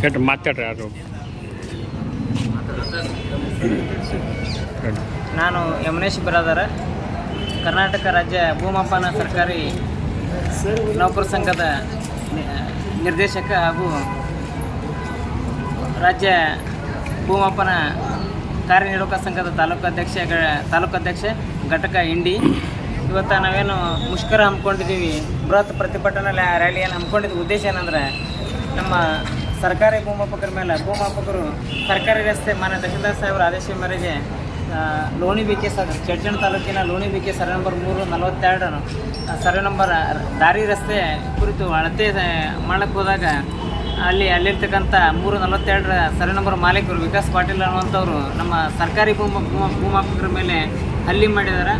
ಕೆಟ್ಟ ಮಾತಾಡ್ರಿ ಯಾರು ನಾನು ಯಮನೇಶ್ ಬರಾದರ. ಕರ್ನಾಟಕ ರಾಜ್ಯ ಭೂಮಾಪನ ಸರ್ಕಾರಿ ನೌಕರ ಸಂಘದ ನಿ- ನಿರ್ದೇಶಕ ಹಾಗೂ ರಾಜ್ಯ ಭೂಮಾಪನ ಕಾರ್ಯನಿರ್ವಾಹಕ ಸಂಘದ ತಾಲೂಕು ಅಧ್ಯಕ್ಷ ಗ- ತಾಲೂಕು ಅಧ್ಯಕ್ಷ ಘಟಕ ಇಂಡಿ ಇವತ್ತು ನಾವೇನು ಮುಷ್ಕರ ಹಮ್ಮಿಕೊಂಡಿದ್ದೀವಿ, ಬೃಹತ್ ಪ್ರತಿಭಟನಾ ರ್ಯಾ- ರ್ಯಾಲಿಯನ್ನು ಹಮ್ಮಿಕೊಂಡಿದ್ದ ಉದ್ದೇಶ ಏನಂದ್ರೆ, ನಮ್ಮ ಸರ್ಕಾರಿ ಭೂಮಾಪಕರ ಮೇಲೆ ಭೂಮಾಪಕರು ಸರ್ಕಾರಿ ರಸ್ತೆ, ಮಾನ್ಯ ತಹಶೀಲ್ದಾರ್ ಸಾಹೇಬರ ಆದೇಶ ಮೇರೆಗೆ ಲೋಣಿ ಬಿಕೆ ಸರ್ ಚಡ್ಚಣ ತಾಲೂಕಿನ ಲೋಣಿ ಬಿಕೆ ಸರ್ವೆ ನಂಬರ್ ಮೂರು ನಲವತ್ತೆರಡು ಸರ್ವೆ ನಂಬರ್ ದಾರಿ ರಸ್ತೆ ಕುರಿತು ಅಳತೆ ಮಾಡಕ್ಕೆ ಹೋದಾಗ ಅಲ್ಲಿ ಅಲ್ಲಿರ್ತಕ್ಕಂಥ ಮೂರು ನಲವತ್ತೆರಡರ ಸರ್ವೆ ನಂಬರ್ ಮಾಲೀಕರು ವಿಕಾಸ್ ಪಾಟೀಲ್ ಅನ್ನುವಂಥವ್ರು ನಮ್ಮ ಸರ್ಕಾರಿ ಭೂಮ ಭೂಮ, ಭೂಮಾಪಕರ ಮೇಲೆ ಹಲ್ಲಿ ಮಾಡಿದ್ದಾರೆ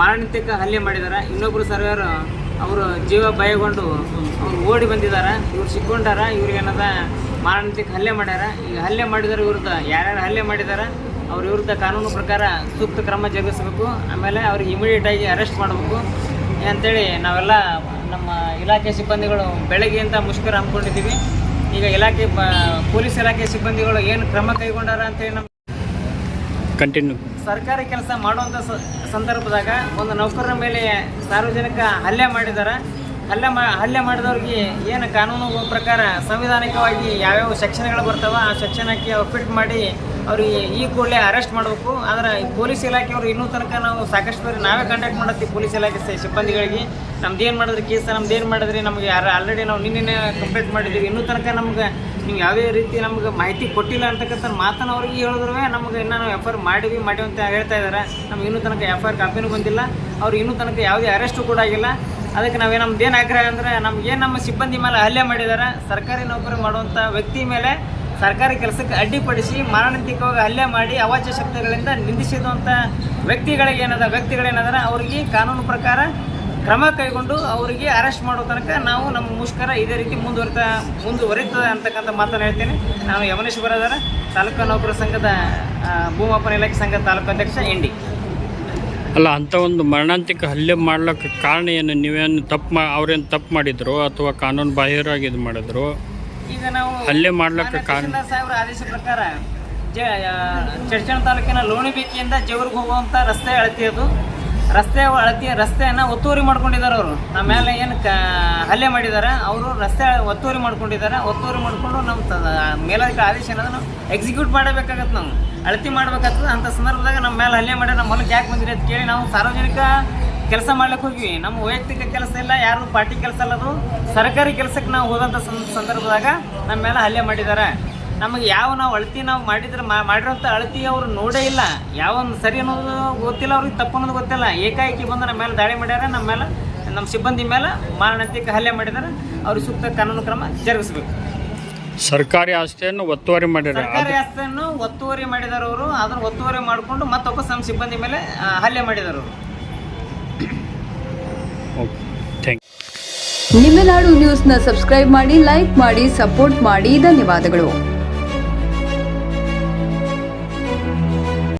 ಮಾರಣಾಂತಿಕ ಹಲ್ಲೆ ಮಾಡಿದಾರೆ. ಇನ್ನೊಬ್ರು ಸರ್ವೇರು ಅವರು ಜೀವ ಭಯಗೊಂಡು ಅವ್ರು ಓಡಿ ಬಂದಿದ್ದಾರೆ ಇವ್ರು ಸಿಕ್ಕೊಂಡಾರ ಇವ್ರಿಗೇನದ ಮಾರಣಾಂತಿಕ ಹಲ್ಲೆ ಮಾಡ್ಯಾರ. ಈಗ ಹಲ್ಲೆ ಮಾಡಿದಾರ ವಿರುದ್ಧ ಯಾರ್ಯಾರು ಹಲ್ಲೆ ಮಾಡಿದಾರ, ಅವ್ರ ವಿರುದ್ಧ ಕಾನೂನು ಪ್ರಕಾರ ಸೂಕ್ತ ಕ್ರಮ ಜರುಗಿಸಬೇಕು. ಆಮೇಲೆ ಅವ್ರಿಗೆ ಇಮಿಡಿಯೇಟಾಗಿ ಅರೆಸ್ಟ್ ಮಾಡಬೇಕು. ಅಂತೇಳಿ ನಾವೆಲ್ಲ ನಮ್ಮ ಇಲಾಖೆ ಸಿಬ್ಬಂದಿಗಳು ಬೆಳಗ್ಗೆಯಿಂದ ಮುಷ್ಕರ ಹಮ್ಮಿಕೊಂಡಿದ್ದೀವಿ. ಈಗ ಇಲಾಖೆ ಪೊಲೀಸ್ ಇಲಾಖೆ ಸಿಬ್ಬಂದಿಗಳು ಏನು ಕ್ರಮ ಕೈಗೊಂಡಾರ ಅಂತೇಳಿ ನಮ್ಮ ಕಂಟಿನ್ಯೂ ಸರ್ಕಾರಿ ಕೆಲಸ ಮಾಡುವಂಥ ಸಂದರ್ಭದಾಗ ಒಂದು ನೌಕರರ ಮೇಲೆ ಸಾರ್ವಜನಿಕ ಹಲ್ಲೆ ಮಾಡಿದ್ದಾರೆ ಹಲ್ಲೆ ಮಾ, ಹಲ್ಲೆ ಮಾಡಿದವ್ರಿಗೆ ಏನು ಕಾನೂನು ಪ್ರಕಾರ ಸಂವಿಧಾನಿಕವಾಗಿ ಯಾವ್ಯಾವ ಶಿಕ್ಷಣಗಳು ಬರ್ತಾವ, ಆ ಶಿಕ್ಷಣಕ್ಕೆ ಫಿಟ್ ಮಾಡಿ ಅವ್ರಿಗೆ ಈ ಕೂಡಲೇ ಅರೆಸ್ಟ್ ಮಾಡಬೇಕು. ಆದರೆ ಪೊಲೀಸ್ ಇಲಾಖೆಯವರು ಇನ್ನೂ ತನಕ ನಾವು ಸಾಕಷ್ಟು ಬೇರೆ ನಾವೇ ಕಾಂಟ್ಯಾಕ್ಟ್ ಮಾಡತ್ತೀವಿ ಪೊಲೀಸ್ ಇಲಾಖೆ ಸಿಬ್ಬಂದಿಗಳಿಗೆ. ನಮ್ದು ಏನು ಮಾಡಿದ್ರಿ ಕೇಸ್, ನಮ್ದು ಏನು ಮಾಡಿದ್ರಿ? ನಮಗೆ ಯಾರು ಆಲ್ರೆಡಿ ನಾವು ನಿನ್ನೆ ಕಂಪ್ಲೇಂಟ್ ಮಾಡಿದ್ದೀವಿ. ಇನ್ನೂ ತನಕ ನಮ್ಗೆ ನೀವು ಯಾವುದೇ ರೀತಿ ನಮ್ಗೆ ಮಾಹಿತಿ ಕೊಟ್ಟಿಲ್ಲ ಅಂತಕ್ಕಂಥ ಮಾತನ್ನು ಅವ್ರಿಗೆ ಹೇಳಿದ್ರು ನಮ್ಗೆ ಇನ್ನೂ ನಾವು ಎಫ್ ಆರ್ ಮಾಡಿವಿ ಮಾಡಿವಿ ಅಂತ ಹೇಳ್ತಾ ಇದ್ದಾರೆ. ನಮ್ಗೆ ಇನ್ನೂ ತನಕ ಎಫ್ ಆರ್ ಕಾಪಿನೂ ಬಂದಿಲ್ಲ. ಅವ್ರು ಇನ್ನೂ ತನಕ ಯಾವುದೇ ಅರೆಸ್ಟು ಕೂಡ ಆಗಿಲ್ಲ. ಅದಕ್ಕೆ ನಾವೇ ನಮ್ದು ಏನು ಆಗ್ರಹ ಅಂದರೆ ಏನು ನಮ್ಮ ಸಿಬ್ಬಂದಿ ಮೇಲೆ ಹಲ್ಲೆ ಮಾಡಿದ್ದಾರೆ ಸರ್ಕಾರಿ ನೌಕರಿ ಮಾಡುವಂಥ ವ್ಯಕ್ತಿ ಮೇಲೆ ಸರ್ಕಾರಿ ಕೆಲಸಕ್ಕೆ ಅಡ್ಡಿಪಡಿಸಿ ಮಾರಣಾಂತಿಕವಾಗಿ ಹಲ್ಲೆ ಮಾಡಿ ಅವಾಚ್ಯ ಶಬ್ದಗಳಿಂದ ನಿಂದಿಸಿದಂಥ ವ್ಯಕ್ತಿಗಳಿಗೆ ಏನದ ವ್ಯಕ್ತಿಗಳೇನದಾರ, ಅವ್ರಿಗೆ ಕಾನೂನು ಪ್ರಕಾರ ಕ್ರಮ ಕೈಗೊಂಡು ಅವರಿಗೆ ಅರೆಸ್ಟ್ ಮಾಡೋ ತನಕ ನಾವು ನಮ್ಮ ಮುಷ್ಕರ ಇದೇ ರೀತಿ ಮುಂದುವರಿತಾ ಮುಂದುವರಿತದೆ ಅಂತಕ್ಕಂಥ ಮಾತನ್ನು ಹೇಳ್ತೀನಿ. ನಾನು ಯಮನೇಶ್ ಬರೋದರ ತಾಲೂಕು ನೌಕರ ಸಂಘದ ಭೂಮಾಪನ ಇಲಾಖೆ ಸಂಘದ ತಾಲೂಕು ಅಧ್ಯಕ್ಷ ಇಂಡಿ ಅಲ್ಲ ಅಂಥ ಒಂದು ಮರಣಾಂತಿಕ ಹಲ್ಲೆ ಮಾಡ್ಲಿಕ್ಕೆ ಕಾರಣ ಏನು? ನೀವೇನು ತಪ್ಪು ಮಾ ಅವ್ರೇನು ತಪ್ಪು ಮಾಡಿದ್ರು ಅಥವಾ ಕಾನೂನು ಬಾಹಿರವಾಗಿ ಇದು ಮಾಡಿದ್ರು? ಈಗ ನಾವು ಹಲ್ಲೆ ಮಾಡ್ಲಕ್ಕ ಕಾರಣ ಸಾಹೇಬ್ರ ಆದೇಶ ಪ್ರಕಾರ ಚಡ್ಚಣ ತಾಲೂಕಿನ ಲೋಣಿಬೇಕಿಯಿಂದ ಜೇವರ್ಗೆ ಹೋಗುವಂಥ ರಸ್ತೆ ಅಳತಿ ಅದು. ರಸ್ತೆ ಅಳತಿ ರಸ್ತೆಯನ್ನು ಒತ್ತುವರಿ ಮಾಡ್ಕೊಂಡಿದ್ದಾರೆ ಅವರು. ನಮ್ಮ ಮೇಲೆ ಏನು ಕ ಹಲ್ಲೆ ಮಾಡಿದ್ದಾರೆ ಅವರು ರಸ್ತೆ ಒತ್ತುವರಿ ಮಾಡ್ಕೊಂಡಿದ್ದಾರೆ ಒತ್ತುವರಿ ಮಾಡಿಕೊಂಡು ನಮ್ಮ ತ ಮೇಲಧಿಕ ಆದೇಶ ಏನಂದ್ರೆ ನಾವು ಎಕ್ಸಿಕ್ಯೂಟ್ ಮಾಡಬೇಕಾಗತ್ತೆ ನಾವು. ಅಳತಿ ಮಾಡ್ಬೇಕಾಗ್ತದೆ. ಅಂಥ ಸಂದರ್ಭದಾಗ ನಮ್ಮ ಮೇಲೆ ಹಲ್ಲೆ ಮಾಡಿ ನಮ್ಮ ಹೊಲಕ್ಕೆ ಯಾಕೆ ಬಂದಿರಿ ಅಂತ ಕೇಳಿ ನಾವು ಸಾರ್ವಜನಿಕ ಕೆಲಸ ಮಾಡ್ಲಿಕ್ಕೆ ಹೋಗಿವಿ ನಮ್ಮ ವೈಯಕ್ತಿಕ ಕೆಲಸ ಇಲ್ಲ ಯಾರು ಪಾರ್ಟಿ ಕೆಲಸ ಅಲ್ಲ ಅದು. ಸರ್ಕಾರಿ ಕೆಲಸಕ್ಕೆ ನಾವು ಹೋದಂಥ ಸಂದರ್ಭದಾಗ ನಮ್ಮ ಮೇಲೆ ಹಲ್ಲೆ ಮಾಡಿದ್ದಾರೆ. ನಮಗೆ ಯಾವ ನಾವು ಅಳತಿ ನಾವು ಮಾಡಿದ್ರೆ ಮಾಡಿರೋಂಥ ಅಳತಿ ಅವರು ನೋಡೇ ಇಲ್ಲ. ಯಾವ ಸರಿ ಅನ್ನೋದು ಗೊತ್ತಿಲ್ಲ ಅವ್ರಿಗೆ ತಪ್ಪು ಅನ್ನೋದು ಗೊತ್ತಿಲ್ಲ. ಏಕಾಏಕಿ ಬಂದು ನಮ್ಮ ಮೇಲೆ ದಾಳಿ ಮಾಡ್ಯಾರ ನಮ್ಮ ಮೇಲೆ ನಮ್ಮ ಸಿಬ್ಬಂದಿ ಮೇಲೆ ಮಾರಣಾಂತಿಕ ಹಲ್ಲೆ ಮಾಡಿದ್ದಾರೆ. ಅವ್ರಿಗೆ ಸೂಕ್ತ ಕಾನೂನು ಕ್ರಮ ಜರುಗಿಸಬೇಕು. ಸರ್ಕಾರಿ ಆಸ್ತಿಯನ್ನು ಒತ್ತುವರಿ ಮಾಡಿದ್ದಾರೆ. ಸರ್ಕಾರಿ ಆಸ್ತಿಯನ್ನು ಒತ್ತುವರಿ ಮಾಡಿದಾರವರು ಅದನ್ನು ಒತ್ತುವರಿ ಮಾಡಿಕೊಂಡು ಮತ್ತೊಬ್ಬ ನಮ್ಮ ಸಿಬ್ಬಂದಿ ಮೇಲೆ ಹಲ್ಲೆ ಮಾಡಿದ್ದಾರೆ ನಿಮ್ಮೆನಾಡು ನ್ಯೂಸ್ನ ಸಬ್ಸ್ಕ್ರೈಬ್ ಮಾಡಿ ಲೈಕ್ ಮಾಡಿ ಸಪೋರ್ಟ್ ಮಾಡಿ. ಧನ್ಯವಾದಗಳು.